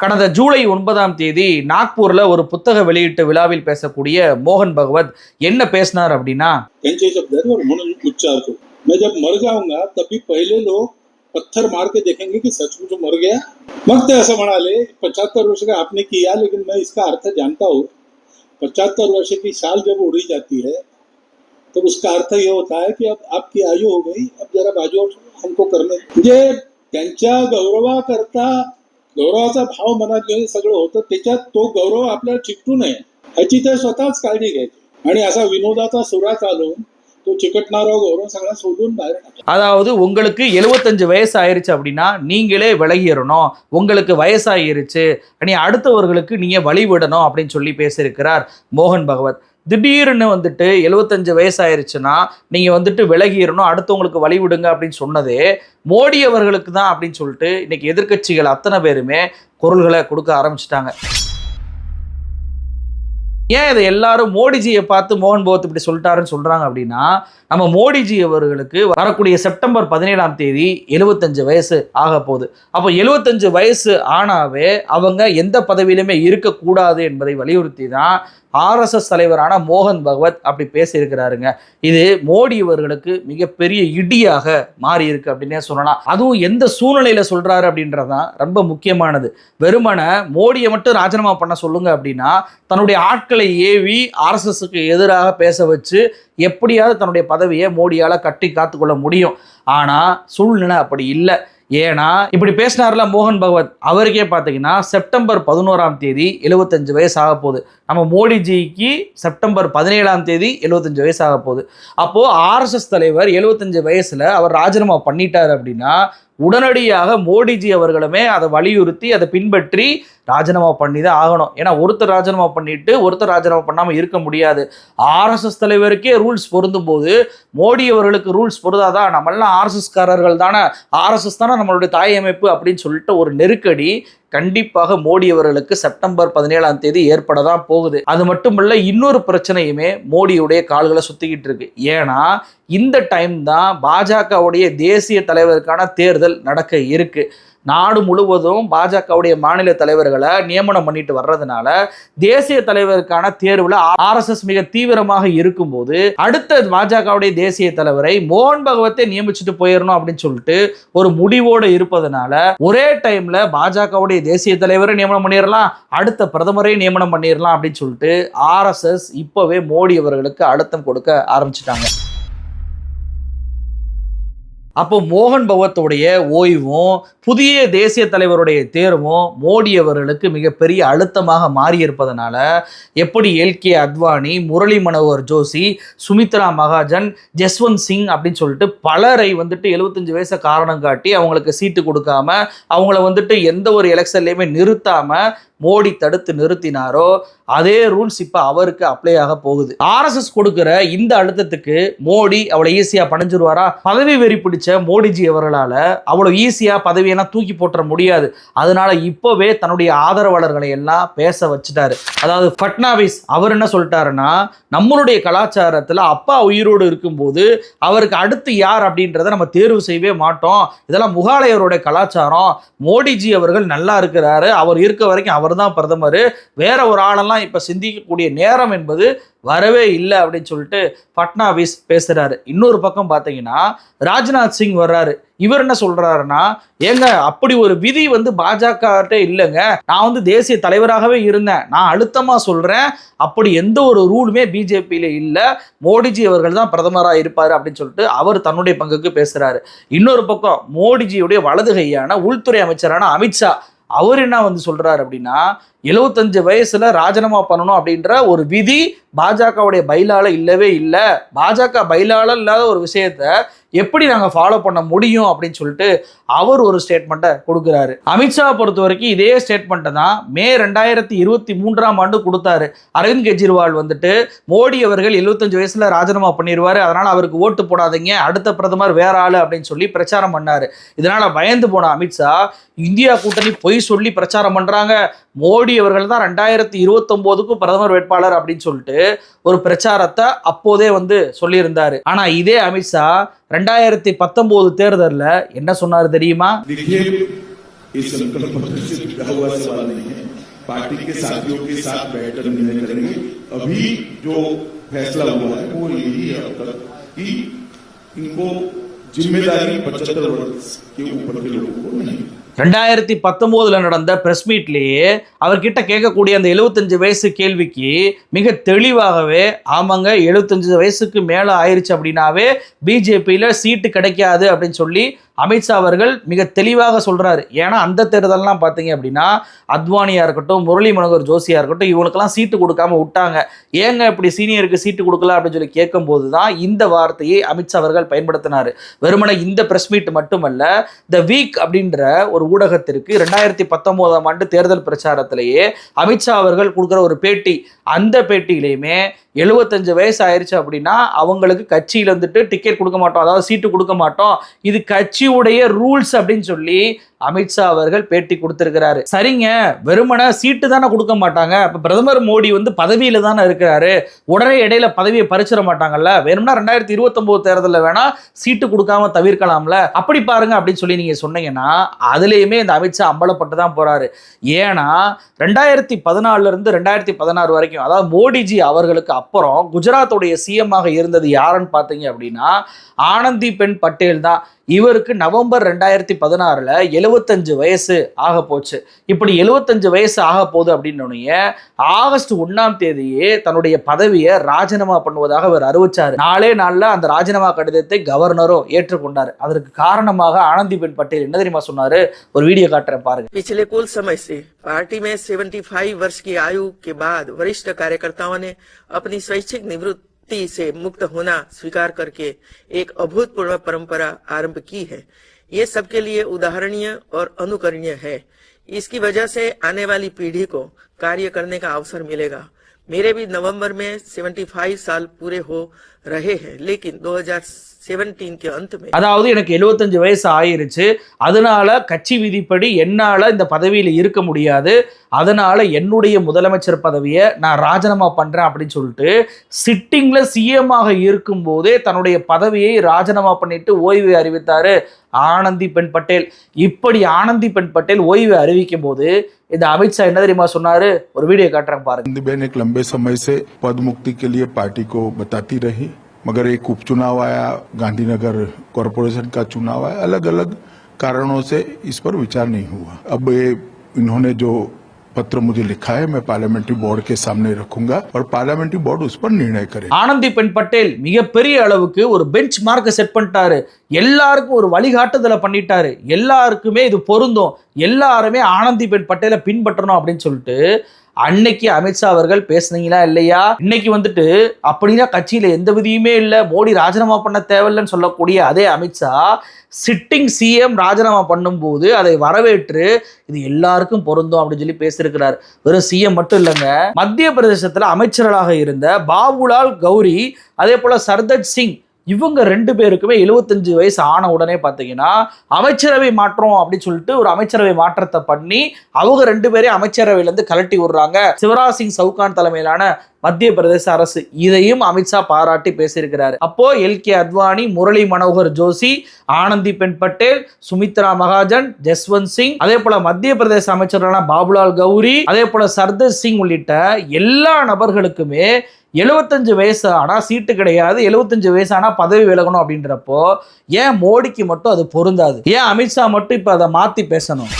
கடந்த ஜூலை ஒன்பதாம் தேதி நாக்பூர்ல ஒரு புத்தக வெளியீட்டு விழாவில் பேசக்கூடிய மோகன் பகவத் என்ன பேசினார் அப்படின்னா त्यांचे शब्द आहेत और म्हणून उच्चारतो मैं जब मर जाऊंगा तभी पहिले लोग पत्थर मार के देखेंगे कि सचमुच मर गया मग ते असं म्हणाले पचहत्तर वर्ष का आपने किया लेकिन मैं इसका अर्थ जानता हूँ पचहत्तर वर्ष की साल जब उड़ी जाती है तो उसका अर्थ ये होता है कि अब आपकी आयु हो गई अब जरा बाजू हमको करणे म्हणजे त्यांच्या गौरवाकरता गौरवाचा भाव मनात घेऊन सगळं होतं त्याच्यात तो गौरव आपल्याला चिकटू नये ह्याची ते स्वतःच काळजी घ्यायची आणि असा विनोदाचा सुरा चालून तो चिकटणारा गौरव सगळा सोडून बाहेर टाकायचा. அதாவது உங்களுக்கு 75 வயசு ஆயிருச்சு அப்படின்னா நீங்களே விலகிடணும் உங்களுக்கு வயசாயிருச்சு நீ அடுத்தவர்களுக்கு நீங்க வழிவிடணும் அப்படின்னு சொல்லி பேசியிருக்கிறார் மோகன் பகவத் திடீர்னு வந்துட்டு 75 வயசாயிருச்சுன்னா நீங்கள் வந்துட்டு விலகிடணும் அடுத்தவங்களுக்கு வழி விடுங்க அப்படின்னு சொன்னதே மோடி அவர்களுக்கு தான் அப்படின்னு சொல்லிட்டு இன்னைக்கு எதிர்க்கட்சிகள் அத்தனை பேருமே குரல்களை கொடுக்க ஆரம்பிச்சிட்டாங்க. ஏன் இதை எல்லாரும் மோடிஜியை பார்த்து மோகன் பகவத் இப்படி சொல்லிட்டாருன்னு சொல்கிறாங்க அப்படின்னா நம்ம மோடிஜி அவர்களுக்கு வரக்கூடிய செப்டம்பர் பதினேழாம் தேதி 75 வயசு ஆக போகுது. அப்போ 75 வயசு ஆனாவே அவங்க எந்த பதவியிலுமே இருக்கக்கூடாது என்பதை வலியுறுத்தி தான் ஆர்எஸ்எஸ் தலைவரான மோகன் பகவத் அப்படி பேசியிருக்கிறாருங்க. இது மோடி அவர்களுக்கு மிகப்பெரிய இடியாக மாறி இருக்கு அப்படின்னே சொல்லலாம். அதுவும் எந்த சூழ்நிலையில சொல்றாரு அப்படின்றதான் ரொம்ப முக்கியமானது. வெறுமனை மோடியை மட்டும் ராஜினாமா பண்ண சொல்லுங்க அப்படின்னா தன்னுடைய ஆட்களை ஏவி ஆர்எஸ்எஸ்க்கு எதிராக பேச வச்சு எப்படியாவது தன்னுடைய பதவியை மோடியால் கட்டி காத்துக்கொள்ள முடியும். ஆனால் சூழ்நிலை அப்படி இல்லை. ஏன்னா இப்படி பேசினார்ல மோகன் பகவத். அவருக்கே பார்த்தீங்கன்னா செப்டம்பர் பதினோராம் தேதி 75 வயசு ஆக போகுது. நம்ம மோடிஜிக்கு செப்டம்பர் பதினேழாம் தேதி 75 வயசு ஆக போகுது. அப்போது ஆர்எஸ்எஸ் தலைவர் 75 வயசில் அவர் ராஜினாமா பண்ணிட்டார் அப்படின்னா உடனடியாக மோடிஜி அவர்களுமே அதை வலியுறுத்தி அதை பின்பற்றி ராஜினாமா பண்ணி தான் ஆகணும். ஏன்னா ஒருத்தர் ராஜினாமா பண்ணிட்டு ஒருத்தர் ராஜினாமா பண்ணாமல் இருக்க முடியாது. ஆர்எஸ்எஸ் தலைவருக்கே ரூல்ஸ் பொருந்தும் போது மோடி அவர்களுக்கு ரூல்ஸ் பொருந்தாதான் நம்மளாம் ஆர்எஸ்எஸ்காரர்கள் தானே. ஆர்எஸ்எஸ் தானே நம்மளுடைய தாய் அமைப்பு அப்படின்னு சொல்லிட்டு ஒரு நெருக்கடி கண்டிப்பாக மோடி அவர்களுக்கு செப்டம்பர் பதினேழாம் தேதி ஏற்பட தான் போகுது. அது மட்டுமல்ல இன்னொரு பிரச்சனையுமே மோடியுடைய கால்களை சுத்திக்கிட்டு இருக்கு. ஏன்னா இந்த டைம் தான் பாஜகவுடைய தேசிய தலைவருக்கான தேர்தல் நடக்க இருக்கு. நாடு முழுவதும் பாஜகவுடைய மாநில தலைவர்களை நியமனம் பண்ணிட்டு வர்றதுனால தேசிய தலைவருக்கான தேர்வில் ஆர்எஸ்எஸ் மிக தீவிரமாக இருக்கும்போது அடுத்த பாஜகவுடைய தேசிய தலைவரை மோகன் பகவத்தை நியமிச்சுட்டு போயிடணும் அப்படின்னு சொல்லிட்டு ஒரு முடிவோடு இருப்பதனால ஒரே டைம்ல பாஜகவுடைய தேசிய தலைவரை நியமனம் பண்ணிடலாம் அடுத்த பிரதமரையும் நியமனம் பண்ணிடலாம் அப்படின்னு சொல்லிட்டு ஆர்எஸ்எஸ் இப்போவே மோடி அவர்களுக்கு அழுத்தம் கொடுக்க ஆரம்பிச்சிட்டாங்க. அப்போ மோகன் பகவத்துடைய ஓய்வும் புதிய தேசிய தலைவருடைய தேர்வும் மோடி அவர்களுக்கு மிகப்பெரிய அழுத்தமாக மாறி இருப்பதனால எப்படி எல்கே அத்வானி முரளி மனோகர் ஜோஷி சுமித்ரா மகாஜன் ஜஸ்வந்த் சிங் அப்படின்னு சொல்லிட்டு பலரை வந்துட்டு 75 வயசை காரணம் காட்டி அவங்களுக்கு சீட்டு கொடுக்காம அவங்கள வந்துட்டு எந்த ஒரு எலெக்ஷன்லையுமே நிறுத்தாம மோடி தடுத்து நிறுத்தினாரோ அதே ரூல்ஸ் இப்போ அவருக்கு அப்ளை ஆக போகுது. ஆர்எஸ்எஸ் கொடுக்குற இந்த அழுத்தத்துக்கு மோடி அவ்வளோ ஈஸியாக பணிஞ்சிருவாரா? பதவி வெறி பிடிச்ச மோடிஜி அவர்களால் அவ்வளோ ஈஸியாக பதவியெல்லாம் தூக்கி போட்டுற முடியாது. அதனால இப்போவே தன்னுடைய ஆதரவாளர்களை எல்லாம் பேச வச்சுட்டாரு. அதாவது ஃபட்னாவிஸ் அவர் என்ன சொல்லிட்டாருன்னா நம்மளுடைய கலாச்சாரத்தில் அப்பா உயிரோடு இருக்கும்போது அவருக்கு அடுத்து யார் அப்படின்றத நம்ம தேர்வு செய்யவே மாட்டோம். இதெல்லாம் முகாலயருடைய கலாச்சாரம். மோடிஜி அவர்கள் நல்லா இருக்கிறாரு. அவர் இருக்க வரைக்கும் அவர் தான் பிரதமர். வேற ஒரு ஆளெல்லாம் இப்போ சிந்திக்கக்கூடிய நேரம் என்பது வரவே இல்லை அப்படின்னு சொல்லிட்டு ஃபட்னாவிஸ் பேசுகிறாரு இன்னொரு பக்கம் பார்த்தீங்கன்னா ராஜ்நாத் சிங் வர்றாரு. இவர் என்ன சொல்றாருன்னா ஏங்க அப்படி ஒரு விதி வந்து பாஜக இல்லைங்க. நான் வந்து தேசிய தலைவராகவே இருந்தேன். நான் அழுத்தமா சொல்றேன். அப்படி எந்த ஒரு ரூலுமே பிஜேபியில இல்லை. மோடிஜி அவர்கள் தான் பிரதமராக இருப்பார் அப்படின்னு சொல்லிட்டு அவர் தன்னுடைய பங்குக்கு பேசுறாரு. இன்னொரு பக்கம் மோடிஜியுடைய வலது கையான உள்துறை அமைச்சரான அமித்ஷா அவர் என்ன வந்து சொல்றாரு அப்படின்னா 75 வயசுல ராஜினாமா பண்ணணும் அப்படின்ற ஒரு விதி பாஜகவுடைய பைலால இல்லவே இல்லை. பாஜக பைலால இல்லாத ஒரு விஷயத்த எப்படி நாங்கள் ஃபாலோ பண்ண முடியும் அப்படின்னு சொல்லிட்டு அவர் ஒரு ஸ்டேட்மெண்ட்டை கொடுக்குறாரு. அமித்ஷா பொறுத்த வரைக்கும் இதே ஸ்டேட்மெண்ட்டை தான் மே ரெண்டாயிரத்தி இருபத்தி மூன்றாம் ஆண்டு கொடுத்தாரு. அரவிந்த் கெஜ்ரிவால் வந்துட்டு மோடி அவர்கள் 75 வயசுல ராஜினாமா பண்ணிடுவார் அதனால அவருக்கு ஓட்டு போடாதீங்க. அடுத்த பிரதமர் வேற ஆளு அப்படின்னு சொல்லி பிரச்சாரம் பண்ணார். இதனால பயந்து போன அமித்ஷா இந்தியா கூட்டணி பொய் சொல்லி பிரச்சாரம் பண்ணுறாங்க மோடி அவர்கள் தான் ரெண்டாயிரத்தி இருபத்தொம்போதுக்கும் பிரதமர் வேட்பாளர் அப்படின்னு சொல்லிட்டு ஒரு பிரச்சாரத்தை அப்போதே வந்து சொல்லியிருந்தாரு ஆனா இதே அமித்ஷா ரெண்டாயிரத்தி பத்தொன்பது தேர்தலில் என்ன சொன்னார் தெரியுமா देखिए ये संकल्प पत्र से जुड़ा हुआ सवाल नहीं है पार्टी के साथियों के साथ बैठकर निर्णय करेंगे अभी जो फैसला हुआ है वो यही है अब तक कि इनको जिम्मेदारी पचहत्तर वर्ष के ऊपर के लोगों को नहीं ரெண்டாயிரத்தி பத்தொம்போதில் நடந்த பிரஸ் மீட்லேயே அவர்கிட்ட கேட்கக்கூடிய அந்த 75 வயசு கேள்விக்கு மிக தெளிவாகவே ஆமாங்க 75 வயசுக்கு மேலே ஆயிடுச்சு அப்படின்னாவே பிஜேபியில் சீட்டு கிடைக்காது அப்படின்னு சொல்லி அமித்ஷா அவர்கள் மிக தெளிவாக சொல்கிறாரு ஏன்னா அந்த தேர்தல்லாம் பார்த்தீங்க அப்படின்னா அத்வானியாக இருக்கட்டும் முரளி மனோகர் ஜோஷியாக இருக்கட்டும் இவங்களுக்கெல்லாம் சீட்டு கொடுக்காம விட்டாங்க. ஏங்க இப்படி சீனியருக்கு சீட்டு கொடுக்கல அப்படின்னு சொல்லி கேட்கும்போது தான் இந்த வார்த்தையை அமித்ஷா அவர்கள் பயன்படுத்தினார். வெறுமனை இந்த ப்ரெஸ் மீட் மட்டுமல்ல த வீக் அப்படின்ற ஒரு ஊடகத்திற்கு ரெண்டாயிரத்தி பத்தொம்போதாம் ஆண்டு தேர்தல் பிரச்சாரத்திலேயே அமித்ஷா அவர்கள் கொடுக்குற ஒரு பேட்டி அந்த பேட்டியிலையுமே எழுபத்தஞ்சு வயசு ஆயிடுச்சு அப்படின்னா அவங்களுக்கு கட்சியில் வந்துட்டு டிக்கெட் கொடுக்க மாட்டோம். அதாவது சீட்டு கொடுக்க மாட்டோம். இது கட்சியுடைய ரூல்ஸ் அப்படின்னு சொல்லி அமித்ஷா அவர்கள் பேட்டி கொடுத்திருக்கிறாரு. சரிங்க வெறுமனே சீட்டு தானே கொடுக்க மாட்டாங்க. இப்போ பிரதமர் மோடி வந்து பதவியில் தானே இருக்கிறாரு. உடனே இடையில பதவியை பறிச்சிட மாட்டாங்கல்ல? வேணும்னா ரெண்டாயிரத்தி இருபத்தொம்போது தேர்தலில் வேணா சீட்டு கொடுக்காம தவிர்க்கலாம்ல? அப்படி பாருங்க அப்படின்னு சொல்லி நீங்கள் சொன்னீங்கன்னா அதுலேயுமே இந்த அமித்ஷா அம்பலப்பட்டு தான் போகிறாரு ஏன்னா ரெண்டாயிரத்தி பதினாலுலேருந்து ரெண்டாயிரத்தி பதினாறு வரைக்கும் அதாவது மோடிஜி அவர்களுக்கு அப்புறம் குஜராத்துடைய சிஎம் ஆக இருந்தது யாருன்னு பார்த்தீங்க அப்படின்னா ஆனந்தி பெண் பட்டேல் தான். இவருக்கு நவம்பர் ரெண்டாயிரத்தி பதினாறில் எழுவத்தஞ்சு வயசு ஆக போச்சு. இப்படி எழுவத்தஞ்சு வயசு ஆக போகுது அப்படின்னோடனே ஆகஸ்ட் ஒன்றாம் தேதியே தன்னுடைய பதவியை ராஜினாமா பண்ணுவதாக அவர் அறிவிச்சார். நாளே நாளில் அந்த ராஜினாமா கடிதத்தை கவர்னரும் ஏற்றுக்கொண்டார். அதற்கு காரணமாக ஆனந்திபென் பட்டேல் என்ன தெரியுமா சொன்னார்? ஒரு வீடியோ காட்டுறேன் பாருங்க. पार्टी में 75 वर्ष की आयु के बाद वरिष्ठ कार्यकर्ताओं ने अपनी स्वैच्छिक निवृत्ति से मुक्त होना स्वीकार करके एक अभूतपूर्व परंपरा आरंभ की है। ये सबके लिए उदाहरणीय और अनुकरणीय है। इसकी वजह से आने वाली पीढ़ी को कार्य करने का अवसर मिलेगा। मेरे भी नवंबर में 75 साल पूरे हो रहे हैं लेकिन 2017 के अंत में அதாவது எனக்கு 75 வயசு ஆயிருச்சு அதனால கட்சி விதிப்படி என்னால இந்த பதவியில இருக்க முடியாது அதனால என்னுடைய முதலமைச்சர் பதவியை நான் ராஜினாமா பண்றேன் அப்படின்னு சொல்லிட்டு சிட்டிங்ல சிஎம் ஆக இருக்கும் போதே தன்னுடைய பதவியை ராஜினாமா பண்ணிட்டு ஓய்வு அறிவித்தாரு ஆனந்தி பென் பட்டேல் இப்படி ஆனந்தி பென் பட்டேல் ஓய்வு அறிவிக்கும் போது இந்த அமித்ஷா என்ன தெரியுமா சொன்னாரு ஒரு வீடியோ காட்டுறேன் பாருங்க आनंदीबेन एक लंबे समय से पद मुक्ति के लिए पार्टी को बताती रही मगर एक उपचुनाव आया गांधीनगर कॉरपोरेशन का चुनाव आया अलग अलग कारणों से इस पर विचार नहीं हुआ अब ये इन्होंने जो पत्र मुझे लिखा है मैं पार्लियामेंट्री बोर्ड के सामने रखूंगा और पार्लियामेंट्री बोर्ड उस पर निर्णय करे ஆனந்தி பென் பட்டேல் மிகப்பெரிய அளவுக்கு ஒரு பெஞ்ச் மார்க்கை செட் பண்ணிட்டாரு எல்லாருக்கும் ஒரு வழிகாட்டுதலை பண்ணிட்டாரு எல்லாருக்குமே இது பொருந்தும் எல்லாருமே ஆனந்தி பென் பட்டேலை பின்பற்றணும் அப்படின்னு சொல்லிட்டு அன்னைக்கு அமித்ஷா அவர்கள் பேசுனீங்களா இல்லையா? இன்னைக்கு வந்துட்டு அப்படின்னா கட்சியில எந்த விதியுமே இல்லை. மோடி ராஜினாமா பண்ண தேவையில்லைன்னு சொல்லக்கூடிய அதே அமித்ஷா சிட்டிங் சிஎம் ராஜினாமா பண்ணும்போது அதை வரவேற்று இது எல்லாருக்கும் பொருந்தும் அப்படின்னு சொல்லி பேசியிருக்கிறார். வெறும் சிஎம் மட்டும் இல்லைங்க. மத்திய பிரதேசத்தில் அமைச்சர்களாக இருந்த பாபுலால் கௌரி அதே போல சர்தத் சிங் இவங்க ரெண்டு பேருக்குமே 75 வயசு ஆன உடனே பார்த்தீங்கன்னா அமைச்சரவை மாற்றம் அப்படின்னு சொல்லிட்டு ஒரு அமைச்சரவை மாற்றத்தை பண்ணி அவங்க ரெண்டு பேரையும் அமைச்சரவையிலேருந்து கலட்டி விடுறாங்க. சிவராஜ் சிங் சவுகான் தலைமையிலான மத்திய பிரதேச அரசு. இதையும் அமித்ஷா பாராட்டி பேசியிருக்கிறாரு. அப்போ எல் கே அத்வானி முரளி மனோகர் ஜோஷி ஆனந்தி பென் பட்டேல் சுமித்ரா மகாஜன் ஜஸ்வந்த் சிங் அதே போல மத்திய பிரதேச அமைச்சர்களான பாபுலால் கௌரி அதே போல சர்தர் சிங் உள்ளிட்ட எல்லா நபர்களுக்குமே 75 வயசு ஆனால் சீட்டு கிடையாது 75 வயசு ஆனால் பதவி விலகணும் அப்படின்றப்போ ஏன் மோடிக்கு மட்டும் அது பொருந்தாது? ஏன் அமித்ஷா மட்டும் இப்போ அதை மாற்றி பேசணும்?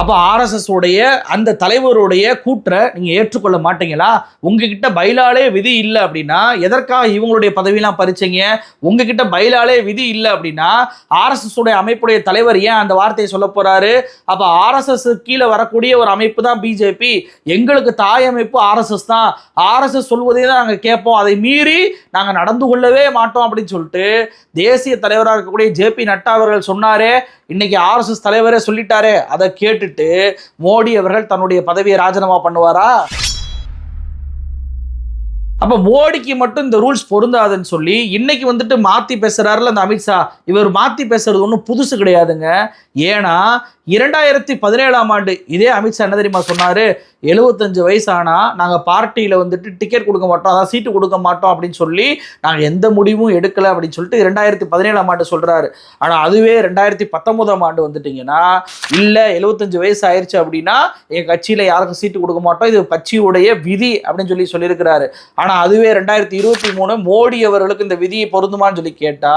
அப்போ ஆர்எஸ்எஸ் உடைய அந்த தலைவருடைய கூற்றை நீங்கள் ஏற்றுக்கொள்ள மாட்டீங்களா? உங்ககிட்ட பைலாலே விதி இல்லை அப்படின்னா எதற்காக இவங்களுடைய பதவியெல்லாம் பறிச்சீங்க? உங்ககிட்ட பைலாலே விதி இல்லை அப்படின்னா ஆர்எஸ்எஸ் உடைய அமைப்புடைய தலைவர் ஏன் அந்த வார்த்தையை சொல்ல போகிறாரு அப்போ ஆர்எஸ்எஸ் கீழே வரக்கூடிய ஒரு அமைப்பு தான் பிஜேபி எங்களுக்கு தாய் அமைப்பு ஆர்எஸ்எஸ் தான். ஆர்எஸ்எஸ் சொல்வதே தான் நாங்கள் கேட்போம். அதை மீறி நாங்கள் நடந்து கொள்ளவே மாட்டோம் அப்படின்னு சொல்லிட்டு தேசிய தலைவராக இருக்கக்கூடிய ஜேபி நட்டா அவர்கள் சொன்னாரே. இன்னைக்கு ஆர்எஸ்எஸ் தலைவரே சொல்லிட்டாரே. அதை கேட்டு கேட்டுட்டு மோடி அவர்கள் தன்னுடைய பதவியை ராஜினாமா பண்ணுவாரா? அப்போ மோடிக்கு மட்டும் இந்த ரூல்ஸ் பொருந்தாதுன்னு சொல்லி இன்னைக்கு வந்துட்டு மாற்றி பேசுகிறாருல அந்த அமித்ஷா. இவர் மாற்றி பேசுறது ஒன்றும் புதுசு கிடையாதுங்க. ஏன்னா இரண்டாயிரத்தி பதினேழாம் ஆண்டு இதே அமித்ஷா என்ன தெரியுமா சொன்னார்? எழுபத்தஞ்சு வயசு நாங்கள் பார்ட்டியில் வந்துட்டு டிக்கெட் கொடுக்க மாட்டோம் அதாவது சீட்டு கொடுக்க மாட்டோம் அப்படின்னு சொல்லி நாங்கள் எந்த முடிவும் எடுக்கலை அப்படின்னு சொல்லிட்டு இரண்டாயிரத்தி பதினேழாம் ஆண்டு சொல்கிறாரு ஆனால் அதுவே ரெண்டாயிரத்தி பத்தொன்பதாம் ஆண்டு வந்துட்டிங்கன்னா இல்லை எழுபத்தஞ்சு வயசு ஆயிடுச்சு அப்படின்னா என் கட்சியில் யாருக்கும் சீட்டு கொடுக்க மாட்டோம் இது கட்சியுடைய விதி அப்படின்னு சொல்லி சொல்லியிருக்கிறாரு. ஆனால் அதுவே ரெண்டாயிரத்தி இருபத்தி மூணு மோடி அவர்களுக்கு இந்த விதியை பொருந்துமான்னு சொல்லி கேட்டா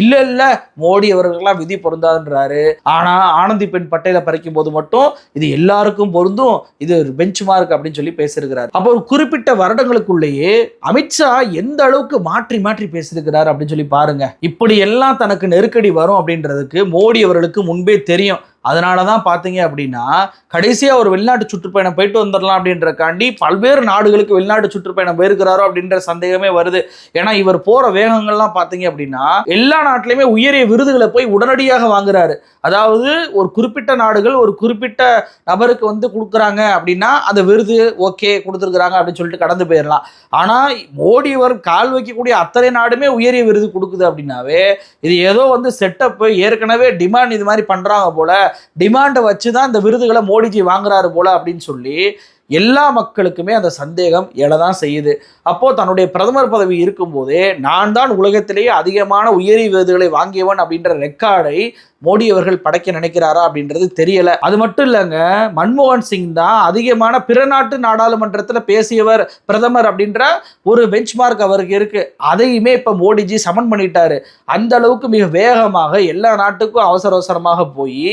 இல்ல இல்ல மோடி அவர்களுக்கெல்லாம் விதி பொருந்தாதுன்றாரு. ஆனால் ஆனந்தி பெண் பட்டையில பறிக்கும் போது மட்டும் இது எல்லாருக்கும் பொருந்தும் இது ஒரு பெஞ்ச் மார்க் அப்படின்னு சொல்லி பேசியிருக்கிறார். அப்போ ஒரு குறிப்பிட்ட வருடங்களுக்குள்ளேயே அமித்ஷா எந்த அளவுக்கு மாற்றி மாற்றி பேசியிருக்கிறார் அப்படின்னு சொல்லி பாருங்க. இப்படி எல்லாம் தனக்கு நெருக்கடி வரும் அப்படின்றதுக்கு மோடி அவர்களுக்கு முன்பே தெரியும். அதனால தான் பார்த்தீங்க அப்படின்னா கடைசியாக ஒரு வெளிநாட்டு சுற்றுப்பயணம் போயிட்டு வந்துடலாம் அப்படின்றக்காண்டி பல்வேறு நாடுகளுக்கு வெளிநாட்டு சுற்றுப்பயணம் போயிருக்கிறாரோ அப்படின்ற சந்தேகமே வருது. ஏன்னா இவர் போகிற வேகங்கள்லாம் பார்த்தீங்க அப்படின்னா எல்லா நாட்டிலையுமே உயரிய விருதுகளை போய் உடனடியாக வாங்குறாரு. அதாவது ஒரு குறிப்பிட்ட நாடுகள் ஒரு குறிப்பிட்ட நபருக்கு வந்து கொடுக்குறாங்க அப்படின்னா அந்த விருது ஓகே கொடுத்துருக்குறாங்க அப்படின்னு சொல்லிட்டு கடந்து போயிடலாம் ஆனால் மோடி அவர் கால் வைக்கக்கூடிய அத்தனை நாடுமே உயரிய விருது கொடுக்குது அப்படின்னாவே இது ஏதோ வந்து செட்டப் ஏற்கனவே டிமாண்ட் இது மாதிரி பண்ணுறாங்க போல டிமாண்டை வச்சு தான் இந்த விருதுகளை மோடிஜி வாங்குறாரு போல அப்படின்னு சொல்லி எல்லா மக்களுக்குமே அந்த சந்தேகம் எழதான் செய்யுது. அப்போ தன்னுடைய பிரதமர் பதவி இருக்கும்போதே நான் தான் உலகத்திலேயே அதிகமான உயரிய விருதுகளை வாங்கியவன் அப்படின்ற ரெக்கார்டை மோடி அவர்கள் படைக்க நினைக்கிறாரா அப்படின்றது தெரியல. அது மட்டும் இல்லைங்க மன்மோகன் சிங் தான் அதிகமான பிற நாட்டு நாடாளுமன்றத்தில் பேசியவர் பிரதமர் அப்படின்ற ஒரு பெஞ்ச்மார்க் அவருக்கு இருக்கு. அதையுமே இப்போ மோடிஜி சமன் பண்ணிட்டாரு. அந்த அளவுக்கு மிக வேகமாக எல்லா நாட்டுக்கும் அவசர அவசரமாக போய்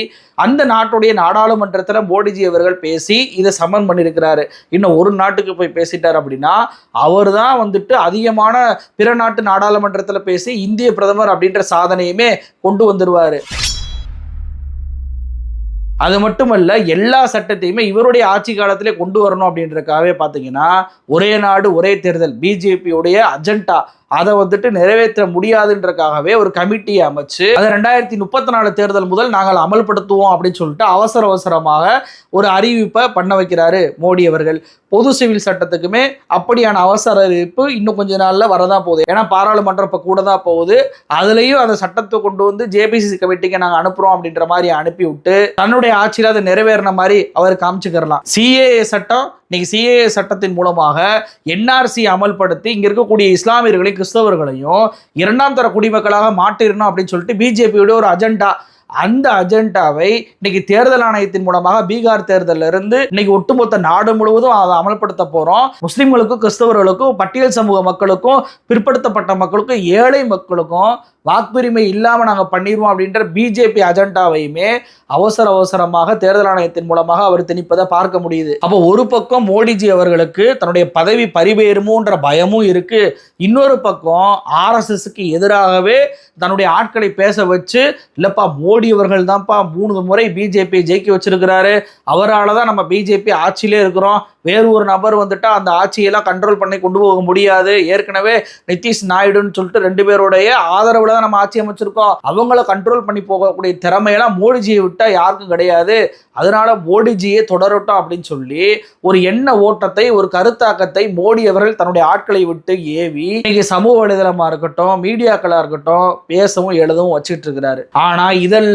அந்த நாட்டுடைய நாடாளுமன்றத்தில் மோடிஜி அவர்கள் பேசி இதை சமன் பண்ணியிருக்கிறாரு இன்னும் ஒரு நாட்டுக்கு போய் பேசிட்டார் அப்படின்னா அவர் தான் வந்துட்டு அதிகமான பிற நாட்டு நாடாளுமன்றத்தில் பேசி இந்திய பிரதமர் அப்படின்ற சாதனையுமே கொண்டு வந்துடுவார் அது மட்டுமல்ல எல்லா சட்டத்தையுமே இவருடைய ஆட்சி காலத்திலே கொண்டு வரணும் அப்படின்றக்காகவே பார்த்தீங்கன்னா ஒரே நாடு ஒரே தேர்தல் பிஜேபியுடைய அஜெண்டா அதை வந்துட்டு நிறைவேற்ற முடியாதுன்றக்காகவே ஒரு கமிட்டியை அமைச்சு அதை ரெண்டாயிரத்தி முப்பத்தி நாலு தேர்தல் முதல் நாங்கள் அமல்படுத்துவோம் அப்படின்னு சொல்லிட்டு அவசர அவசரமாக ஒரு அறிவிப்பை பண்ண வைக்கிறாரு மோடி அவர்கள். பொது சிவில் சட்டத்துக்குமே அப்படியான அவசர அறிவிப்பு இன்னும் கொஞ்ச நாள்ல வரதான் போகுது. ஏன்னா பாராளுமன்றம் இப்போ கூட தான் போகுது. அதுலேயும் அந்த சட்டத்தை கொண்டு வந்து ஜேபிசிசி கமிட்டிக்கு நாங்கள் அனுப்புறோம் அப்படின்ற மாதிரி அனுப்பி விட்டு தன்னுடைய ஆட்சியில் அதை நிறைவேறின மாதிரி அவர் காமிச்சுக்கிறலாம். சிஏஏ சட்டம் இன்னைக்கு சிஏஏ சட்டத்தின் மூலமாக என்ஆர்சி அமல்படுத்தி இங்க இருக்கக்கூடிய இஸ்லாமியர்களையும் கிறிஸ்தவர்களையும் இரண்டாம் தர குடிமக்களாக மாற்றிடணும் அப்படின்னு சொல்லிட்டு பிஜேபியோட ஒரு அஜெண்டா அந்த அஜெண்டாவை இன்னைக்கு தேர்தல் ஆணையத்தின் மூலமாக பீகார் தேர்தலில் இருந்து இன்னைக்கு ஒட்டுமொத்த நாடு முழுவதும் அதை அமல்படுத்த போறோம். முஸ்லிம்களுக்கும் கிறிஸ்தவர்களுக்கும் பட்டியல் சமூக மக்களுக்கும் பிற்படுத்தப்பட்ட மக்களுக்கும் ஏழை மக்களுக்கும் வாக்குரிமை இல்லாமல் நாங்கள் பண்ணிடுவோம் அப்படின்ற பிஜேபி அஜெண்டாவையுமே அவசர அவசரமாக தேர்தல் ஆணையத்தின் மூலமாக அவர் திணிப்பதை பார்க்க முடியுது. அப்போ ஒரு பக்கம் மோடிஜி அவர்களுக்கு தன்னுடைய பதவி பறிபேறுமோன்ற பயமும் இருக்கு. இன்னொரு பக்கம் ஆர்எஸ்எஸ்க்கு எதிராகவே தன்னுடைய ஆட்களை பேச வச்சு இல்லப்பா மோடி அவர்கள் தான்ப்பா மூணு முறை பிஜேபி ஜெயிக்க வச்சிருக்கிறாரு. அவரால் தான் நம்ம பிஜேபி ஆட்சியிலே இருக்கிறோம். வேறு ஒரு நபர் வந்துட்டா அந்த ஆட்சியெல்லாம் கண்ட்ரோல் பண்ணி கொண்டு போக முடியாது. ஏற்கனவே நிதிஷ் நாயுடுன்னு சொல்லிட்டு ரெண்டு பேருடைய ஆதரவுல தான் நம்ம ஆட்சி அமைச்சிருக்கோம். அவங்கள கண்ட்ரோல் பண்ணி போகக்கூடிய திறமையெல்லாம் மோடிஜியை விட்டால் யாருக்கும் கிடையாது. அதனால மோடிஜியை தொடரட்டும் அப்படின்னு சொல்லி ஒரு எண்ண ஓட்டத்தை ஒரு கருத்தாக்கத்தை மோடி அவர்கள் தன்னுடைய ஆட்களை விட்டு ஏவி இன்னைக்கு சமூக வலைதளமா இருக்கட்டும் மீடியாக்களா இருக்கட்டும் பேசவும் எழுதவும் வச்சுட்டு இருக்கிறாரு. ஆனா இதெல்லாம்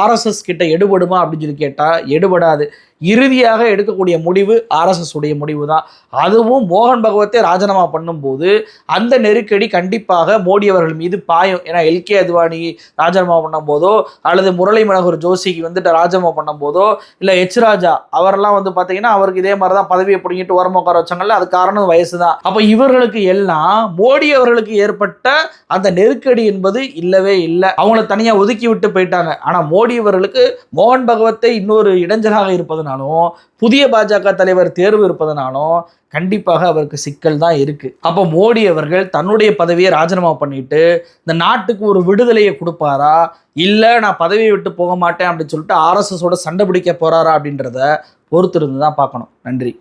ஆர்எஸ்எஸ் கிட்ட எடுபடுமா அப்படின்னு சொல்லி கேட்டால் எடுபடாது. இறுதியாக எடுக்கக்கூடிய முடிவு ஆர்எஸ்எஸ் உடைய முடிவு தான் அதுவும் மோகன் பகவத்தை ராஜினாமா பண்ணும்போது அந்த நெருக்கடி கண்டிப்பாக மோடி அவர்கள் மீது பாயும். ஏன்னா எல்கே அத்வானி ராஜினாமா பண்ணும் போதோ அல்லது முரளி மனோகர் ஜோஷிக்கு வந்துட்டு ராஜினாமா பண்ணும் போதோ இல்லை எச். ராஜா அவரெல்லாம் வந்து பார்த்தீங்கன்னா அவருக்கு இதே மாதிரி தான் பதவியை பிடிங்கிட்டு ஓரமாக உட்கார வச்சாங்கல்ல அது காரணம் வயசு தான் அப்போ இவர்களுக்கு எல்லாம் மோடி அவர்களுக்கு ஏற்பட்ட அந்த நெருக்கடி என்பது இல்லவே இல்லை. அவங்கள தனியாக ஒதுக்கி விட்டு போயிட்டாங்க. ஆனால் மோடி அவர்களுக்கு மோகன் பகவத்தை இன்னொரு இடைஞ்சலாக இருப்பதனாலும் புதிய பாஜக தலைவர் தேர்வு இருப்பதனாலும் கண்டிப்பாக அவருக்கு சிக்கல் தான் இருக்குது அப்போ மோடி அவர்கள் தன்னுடைய பதவியை ராஜினாமா பண்ணிட்டு இந்த நாட்டுக்கு ஒரு விடுதலையை கொடுப்பாரா? இல்லை நான் பதவியை விட்டு போக மாட்டேன் அப்படின்னு சொல்லிட்டு ஆர்எஸ்எஸோட சண்டை பிடிக்க போகிறாரா அப்படின்றத பொறுத்திருந்து தான் பார்க்கணும். நன்றி.